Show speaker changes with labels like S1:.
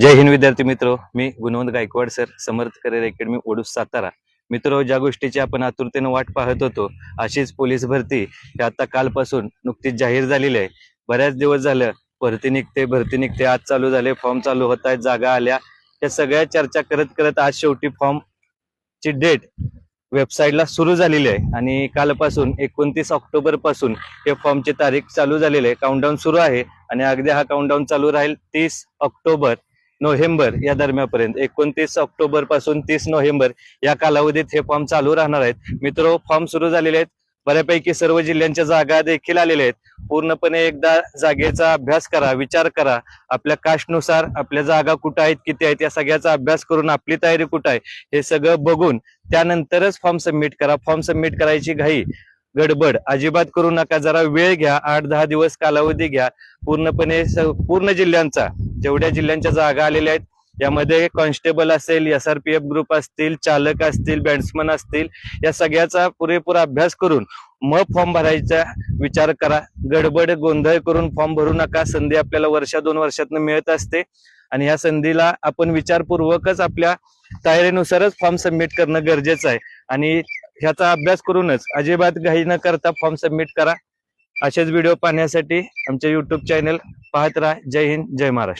S1: जय हिंद विद्यार्थी मित्र मी Gunwant Gaikwad sir Samarth career academy ओडूस Satara. मित्र ज्या गोष्टीची आपण आतुरतेनं वाट पाहत होतो अशीच पोलीस भरती ही आता कालपासून नुकतीच जाहीर झालेली आहे. बऱ्याच दिवस झालं भरती निघते भरती निघते आज चालू झाले फॉर्म चालू होत आहेत जागा आल्या. या सगळ्या चर्चा करत करत आज शेवटी फॉर्म ची डेट वेबसाईटला सुरू झालेली आहे. आणि कालपासून एकोणतीस ऑक्टोबरपासून हे फॉर्मची तारीख चालू झालेली आहे. काउंटडाऊन सुरू आहे आणि अगदी हा काउंटडाऊन चालू राहील तीस ऑक्टोबर. नोव्हेंबर या दरम्यानपर्यंत एकोणतीस ऑक्टोबरपासून तीस नोव्हेंबर या कालावधीत हे फॉर्म चालू राहणार आहेत. मित्र फॉर्म सुरू झालेले आहेत. बऱ्यापैकी सर्व जिल्ह्यांच्या जागा देखील आलेल्या आहेत. पूर्णपणे एकदा जागेचा अभ्यास करा विचार करा. आपल्या कास्टनुसार आपल्या जागा कुठं आहेत किती आहेत या सगळ्याचा अभ्यास करून आपली तयारी कुठं आहे हे सगळं बघून त्यानंतरच फॉर्म सबमिट करा. फॉर्म सबमिट करायची घाई गडबड अजिबात करू नका. जरा वेळ घ्या. आठ दहा दिवस कालावधी घ्या. पूर्णपणे पूर्ण जिल्ह्यांचा जेवढ्या जिल्ह्यांच्या जागा आलेल्या आहेत यामध्ये कॉन्स्टेबल असेल S R P F group असतील चालक असतील बॅट्समन असतील या सगळ्याचा पुरेपूर अभ्यास करून मग फॉर्म भरायचा विचार करा. गडबड गोंधळ करून फॉर्म भरू नका. संधी आपल्याला वर्षा दोन वर्षातनं मिळत असते. आणि ह्या संधीला आपण विचारपूर्वकच आपल्या तयारीनुसारच फॉर्म सबमिट करणं गरजेचं आहे. आणि ह्याचा अभ्यास करूनच अजिबात घाई न करता फॉर्म सबमिट करा. असेच व्हिडिओ पाहण्यासाठी आमच्या युट्यूब चॅनल पाहत राहा. जय हिंद जय महाराष्ट्र.